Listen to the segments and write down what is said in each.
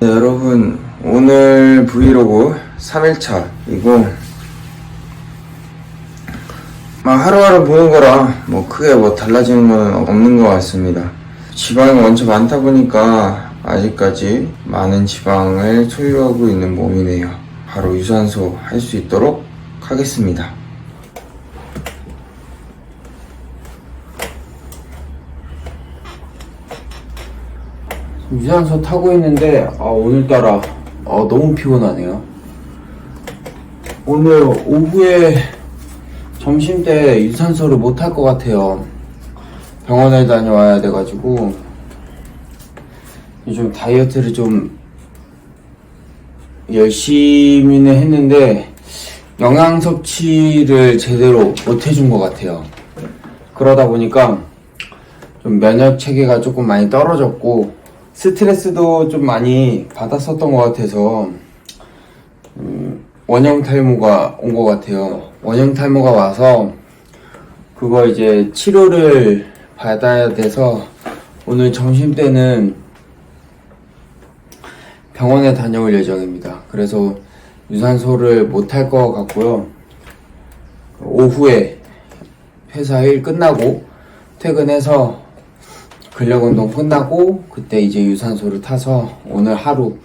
네, 여러분 오늘 브이로그 3일차이고 막 하루하루 보는 거라 뭐 크게 뭐 달라지는 건 없는 것 같습니다. 지방이 원체 많다 보니까 아직까지 많은 지방을 소유하고 있는 몸이네요. 바로 유산소 할 수 있도록 하겠습니다 유산소 타고 있는데 아, 오늘따라 아, 너무 피곤하네요. 오늘 오후에 점심 때 유산소를 못 할 것 같아요. 병원에 다녀와야 돼가지고 요즘 다이어트를 좀 열심히는 했는데 영양 섭취를 제대로 못 해준 것 같아요. 그러다 보니까 좀 면역 체계가 조금 많이 떨어졌고 스트레스도 좀 많이 받았었던 것 같아서 음, 원형 탈모가 온 것 같아요. 원형 탈모가 와서 그거 이제 치료를 받아야 돼서 오늘 점심 때는 병원에 다녀올 예정입니다. 그래서 유산소를 못 할 것 같고요. 오후에 회사 일 끝나고 퇴근해서 근력 운동 끝나고 그때 이제 유산소를 타서 오늘 하루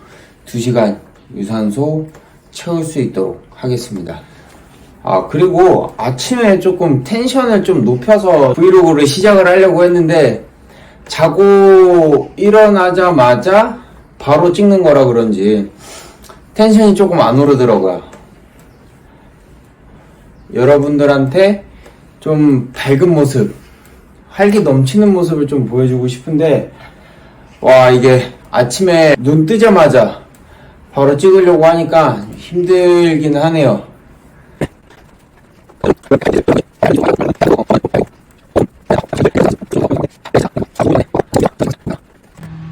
2시간 유산소 채울 수 있도록 하겠습니다. 아, 그리고 아침에 조금 텐션을 좀 높여서 브이로그를 시작을 하려고 했는데 자고 일어나자마자 바로 찍는 거라 그런지 텐션이 조금 안 오르더라고요. 여러분들한테 좀 밝은 모습, 활기 넘치는 모습을 좀 보여주고 싶은데, 와, 이게 아침에 눈 뜨자마자 바로 찍으려고 하니까 힘들긴 하네요.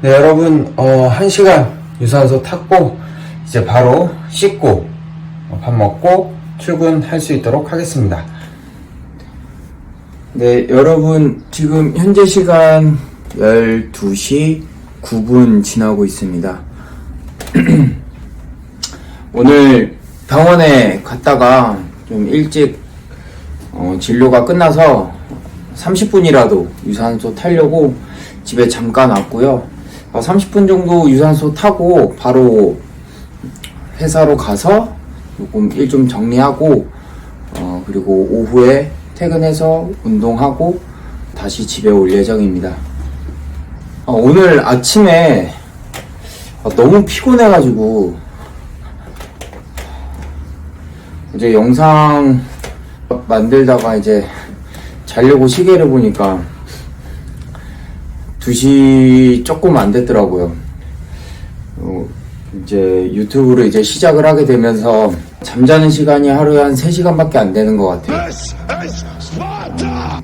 네, 여러분, 어, 한 시간 유산소 탔고, 이제 바로 씻고, 어, 밥 먹고 출근할 수 있도록 하겠습니다. 네, 여러분, 지금 현재 시간 12시 9분 지나고 있습니다. 오늘 병원에 갔다가 좀 일찍 어, 진료가 끝나서 30분이라도 유산소 타려고 집에 잠깐 왔고요. 어, 30분 정도 유산소 타고 바로 회사로 가서 조금 일 좀 정리하고 어, 그리고 오후에 퇴근해서 운동하고 다시 집에 올 예정입니다. 어, 오늘 아침에 어, 너무 피곤해가지고 이제 영상 만들다가 이제 자려고 시계를 보니까 2시 조금 안 됐더라고요. 어, 이제 유튜브를 이제 시작을 하게 되면서 잠자는 시간이 하루에 한 3시간밖에 안 되는 것 같아요.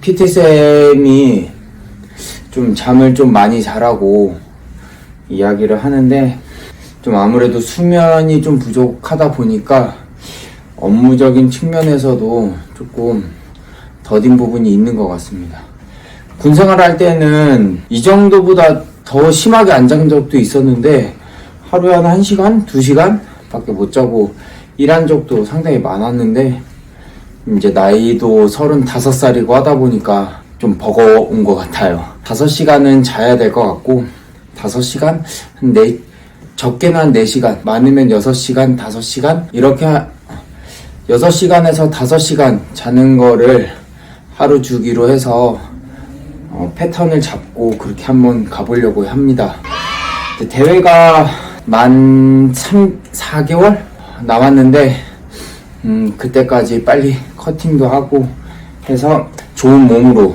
PT쌤이 좀 잠을 좀 많이 자라고 이야기를 하는데 좀 아무래도 수면이 좀 부족하다 보니까 업무적인 측면에서도 조금 더딘 부분이 있는 것 같습니다. 군 생활할 때는 이 정도보다 더 심하게 안 잔 적도 있었는데 하루에 한 1시간, 2시간 밖에 못 자고 일한 적도 상당히 많았는데 이제 나이도 35살이고 하다 보니까 좀 버거운 것 같아요. 5시간은 자야 될 것 같고 5시간? 한 네, 적게는 한 4시간, 많으면 6시간, 5시간 이렇게 하- 6시간에서 5시간 자는 거를 하루 주기로 해서 어, 패턴을 잡고 그렇게 한번 가보려고 합니다. 대회가 만 3, 4개월 남았는데 음, 그때까지 빨리 커팅도 하고 해서 좋은 몸으로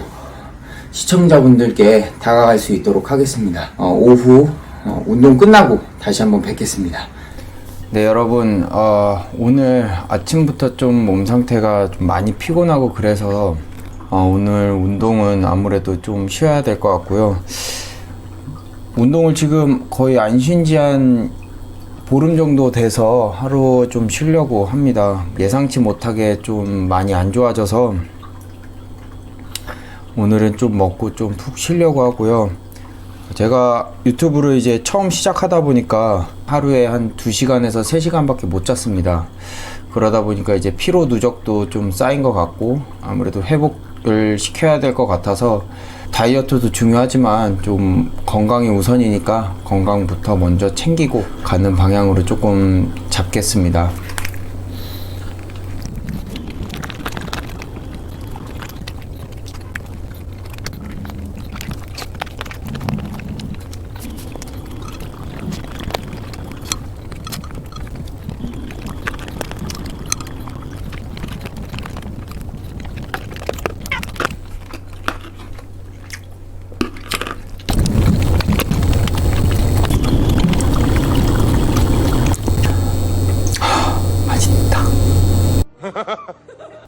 시청자분들께 다가갈 수 있도록 하겠습니다. 어, 오후 어, 운동 끝나고 다시 한번 뵙겠습니다. 네 여러분 어, 오늘 아침부터 좀 몸 상태가 좀 많이 피곤하고 그래서 어, 오늘 운동은 아무래도 좀 쉬어야 될 것 같고요. 운동을 지금 거의 안 쉰 지 한 보름 정도 돼서 하루 좀 쉬려고 합니다. 예상치 못하게 좀 많이 안 좋아져서 오늘은 좀 먹고 좀 푹 쉬려고 하고요. 제가 유튜브를 이제 처음 시작하다 보니까 하루에 한 2시간에서 3시간밖에 못 잤습니다. 그러다 보니까 이제 피로 누적도 좀 쌓인 것 같고 아무래도 회복을 시켜야 될 것 같아서 다이어트도 중요하지만 좀 건강이 우선이니까 건강부터 먼저 챙기고 가는 방향으로 조금 잡겠습니다.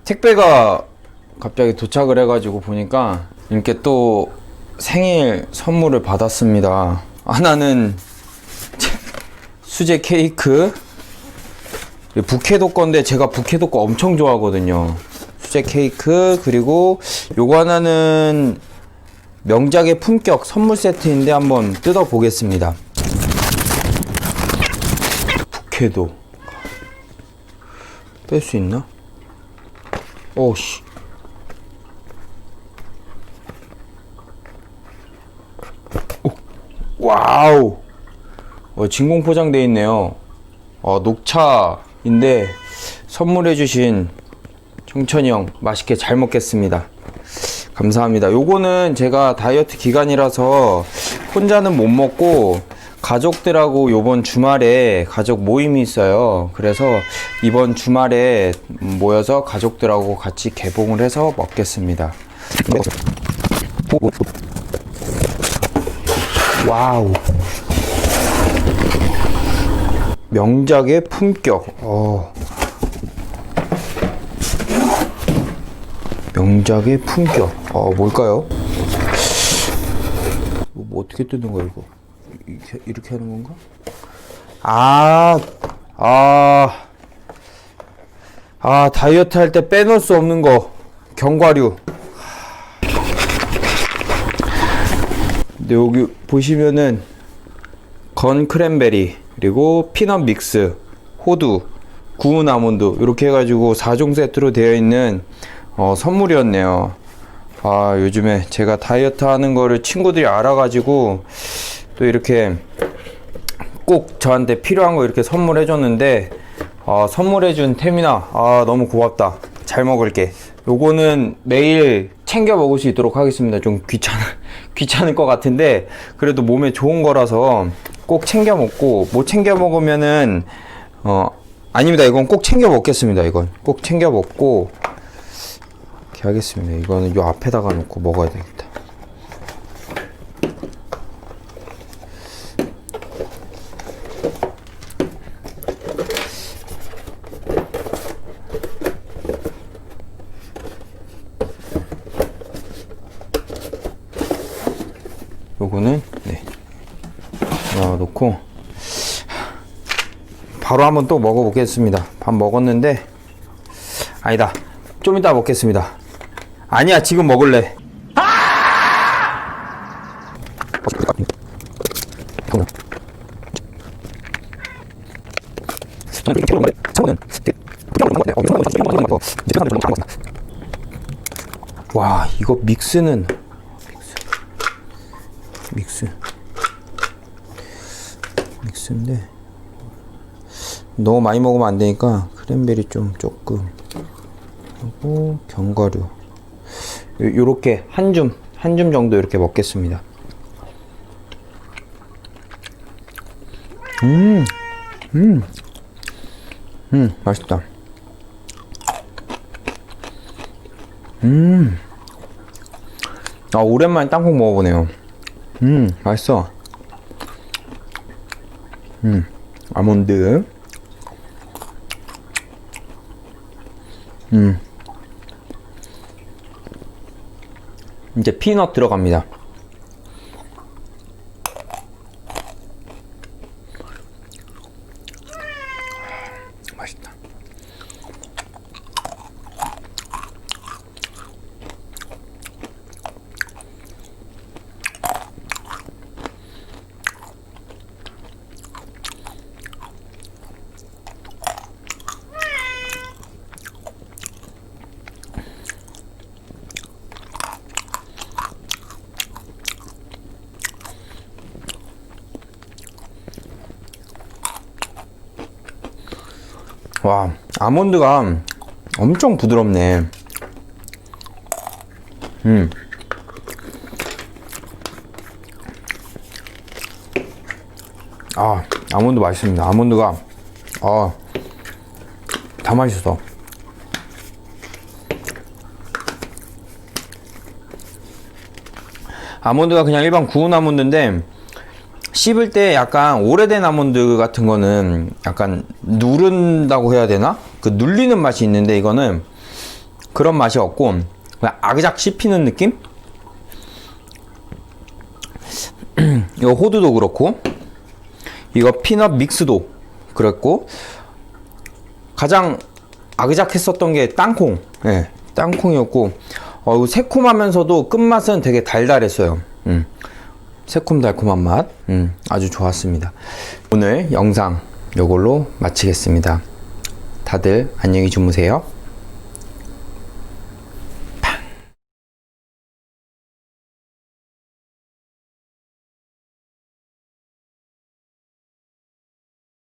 택배가 갑자기 도착을 해가지고 보니까 이렇게 또 생일 선물을 받았습니다. 하나는 수제 케이크, 부케도 건데 제가 부케도 거 엄청 좋아하거든요. 수제 케이크 그리고 요거 하나는 명작의 품격 선물 세트인데 한번 뜯어 보겠습니다. 부케도 뺄 수 있나? 오씨. 오, 와우. 어, 진공 포장돼 있네요. 어, 녹차인데 선물해주신 청천이 형 맛있게 잘 먹겠습니다. 감사합니다. 요거는 제가 다이어트 기간이라서 혼자는 못 먹고 가족들하고 요번 주말에 가족 모임이 있어요. 그래서 이번 주말에 모여서 가족들하고 같이 개봉을 해서 먹겠습니다. 와우. 명작의 품격. 어. 명작의 품격. 어, 뭘까요? 뭐, 뭐 어떻게 뜯는 거야, 이거? 이렇게, 이렇게 하는 건가? 아, 아, 아, 다이어트 할 때 빼놓을 수 없는 거. 견과류. 근데 여기 보시면은 건 크랜베리 그리고 피넛 믹스 호두 구운 아몬드 이렇게 해가지고 4종 세트로 되어 있는 어, 선물이었네요 아 요즘에 제가 다이어트 하는 거를 친구들이 알아가지고 또 이렇게 꼭 저한테 필요한 거 이렇게 선물해 줬는데 어, 선물해 준 태민아 아 너무 고맙다. 잘 먹을게. 요거는 매일 챙겨 먹을 수 있도록 하겠습니다. 좀 귀찮아 귀찮을 것 같은데 그래도 몸에 좋은 거라서 꼭 챙겨 먹고 못 챙겨 먹으면은 어 아닙니다. 이건 꼭 챙겨 먹겠습니다 이건. 꼭 챙겨 먹고 이렇게 하겠습니다. 이거는 요 앞에다가 놓고 먹어야 되겠다 요거는 네. 넣어 놓고. 바로 한번 또 먹어보겠습니다. 밥 먹었는데 아니다. 좀 이따 먹겠습니다. 아니야 지금 먹을래 이거 믹스는 믹스. 믹스인데 너무 많이 먹으면 안 되니까 크랜베리 좀 조금 하고 견과류. 요- 요렇게 한 줌 한 줌 정도 이렇게 먹겠습니다. 음, 음, 음, 맛있다. 음, 아, 오랜만에 땅콩 먹어보네요. 음, 맛있어. 음, 아몬드. 음. 이제 피넛 들어갑니다. 와, 아몬드가 엄청 부드럽네. 음. 아, 아몬드 맛있습니다. 아몬드가, 아, 다 맛있어. 아몬드가 그냥 일반 구운 아몬드인데, 씹을 때 약간 오래된 아몬드 같은 거는 약간 누른다고 해야 되나? 그 눌리는 맛이 있는데 이거는 그런 맛이 없고 그냥 아그작 씹히는 느낌? 이거 호두도 그렇고 이거 피넛 믹스도 그랬고 가장 아그작했었던 게 땅콩 예 땅콩이었고 어, 새콤하면서도 끝맛은 되게 달달했어요 음. 새콤달콤한 맛. 음, 아주 좋았습니다. 오늘 영상 이걸로 마치겠습니다. 다들 안녕히 주무세요